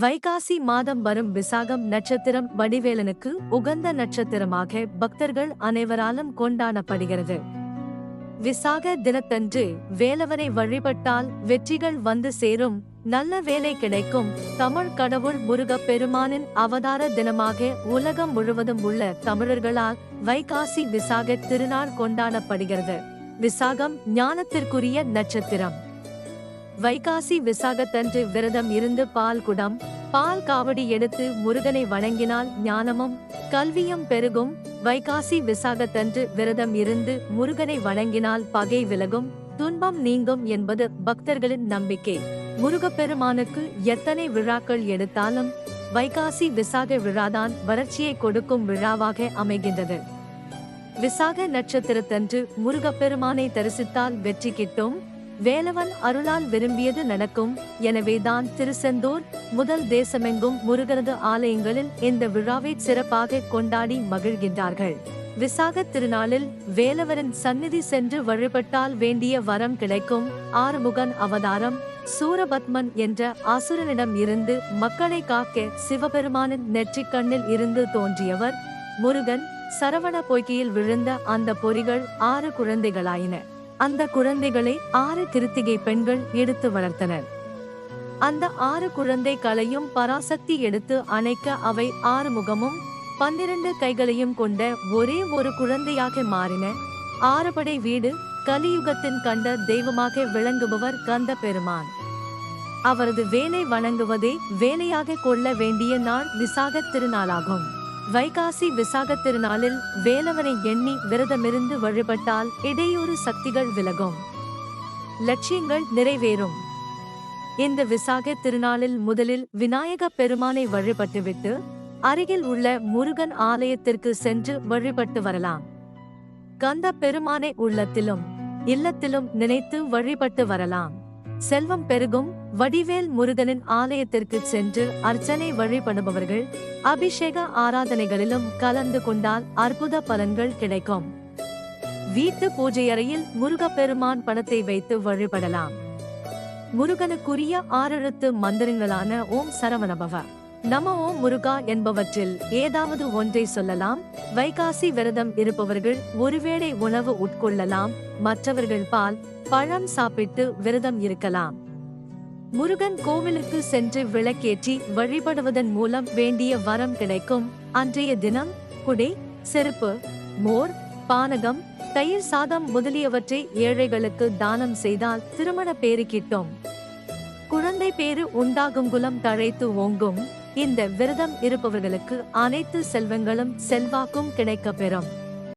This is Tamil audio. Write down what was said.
வைகாசி மாதம் வரும் விசாகம் நட்சத்திரம் வடிவேலனுக்கு உகந்த நட்சத்திரமாக பக்தர்கள் அனைவராலும் கொண்டாடப்படுகிறது. விசாக தினத்தன்று வேலவரை வழிபட்டால் வெற்றிகள் வந்து சேரும். நல்ல வேலை கிடைக்கும். தமிழ் கடவுள் முருகப் பெருமானின் அவதார தினமாக உலகம் முழுவதும் உள்ள தமிழர்களால் வைகாசி விசாக திருநாள் கொண்டாடப்படுகிறது. விசாகம் ஞானத்திற்குரிய நட்சத்திரம். வைகாசி விசாகத்தன்று விரதம் இருந்து பால் குடம் பால் காவடி எடுத்து முருகனை வணங்கினால் ஞானமும் கல்வியும் பெருகும். வைகாசி விசாகத்தன்று விரதம் இருந்து முருகனை வணங்கினால் பகை விலகும் துன்பம் நீங்கும் என்பது பக்தர்களின் நம்பிக்கை. முருகப்பெருமானுக்கு எத்தனை விழாக்கள் எடுத்தாலும் வைகாசி விசாக விழாதான் வறட்சியை கொடுக்கும் விழாவாக அமைகின்றது. விசாக நட்சத்திரத்தன்று முருகப்பெருமானை தரிசித்தால் வெற்றி கிட்டும். வேலவன் அருளால் விரும்பியது நடக்கும். எனவேதான் திருசெந்தூர் முதல் தேசமெங்கும் முருகனது ஆலயங்களில் இந்த விழாவை சிறப்பாக கொண்டாடி மகிழ்கின்றார்கள். விசாக திருநாளில் வேலவரின் சந்நிதி சென்று வழிபட்டால் வேண்டிய வரம் கிடைக்கும். ஆறுமுகன் அவதாரம் சூரபத்மன் என்ற அசுரனிடம் இருந்து மக்களை காக்க சிவபெருமானின் நெற்றிக்கண்ணில் இருந்து தோன்றியவர். முருகன் சரவண பொய்கையில் விழுந்த அந்த பொறிகள் ஆறு குழந்தைகளாயின. அந்த குழந்தைகளை ஆறு கிருத்திகை பெண்கள் எடுத்து வளர்த்தனர். அந்த ஆறு குழந்தைகளையும் பராசக்தி எடுத்து அணைக்க அவை ஆறு முகமும் பன்னிரண்டு கைகளையும் கொண்ட ஒரே ஒரு குழந்தையாக மாறின. ஆறுபடை வீடு கலியுகத்தின் கண்ட தெய்வமாக விளங்குபவர் கந்த பெருமான் அவரது வேலை வணங்குவதே வேலையாக கொள்ள வேண்டிய நாள் விசாக திருநாளாகும். வைகாசி விசாக திருநாளில் வேலவனை எண்ணி விரதமிருந்து வழிபட்டால் இடையூறு சக்திகள் விலகும். லட்சியங்கள் நிறைவேறும். இந்த விசாக திருநாளில் முதலில் விநாயக பெருமானை வழிபட்டுவிட்டு அருகில் உள்ள முருகன் ஆலயத்திற்கு சென்று வழிபட்டு வரலாம். கந்த பெருமானை உள்ளத்திலும் இல்லத்திலும் நினைத்து வழிபட்டு வரலாம். செல்வம் பெருகும். வடிவேல் முருகனின் ஆலயத்திற்கு சென்று அர்ச்சனை வழிபடுபவர்கள் அபிஷேக ஆராதனைகளிலும் கலந்து கொண்டால் அற்புத பலன்கள் கிடைக்கும். வீட்டு பூஜை அறையில் முருகப்பெருமான் படத்தை வைத்து வழிபடலாம். முருகனுக்குரிய ஆறெழுத்து மந்திரங்களான ஓம் சரவணபவ நம ஓம் முருகா என்பவற்றில் ஏதாவது ஒன்றை சொல்லலாம். வைகாசி விரதம் இருப்பவர்கள் ஒருவேளை உணவு உட்கொள்ளலாம். மற்றவர்கள் பால் பழம் சாப்பிட்டு விரதம் இருக்கலாம். முருகன் கோவிலுக்கு சென்று விளக்கேற்றி வழிபடுவதன் மூலம் வேண்டிய வரம் கிடைக்கும். அன்றைய தினம் குடை செருப்பு மோர் பானகம் தயிர் சாதம் முதலியவற்றை ஏழைகளுக்கு தானம் செய்தால் திருமண பேறு கிட்டும். குழந்தை பேரு உண்டாகும் குலம் தழைத்து ஓங்கும். இந்த விரதம் இருப்பவர்களுக்கு அனைத்து செல்வங்களும் செல்வாக்கும் கிடைக்கப் பெறும்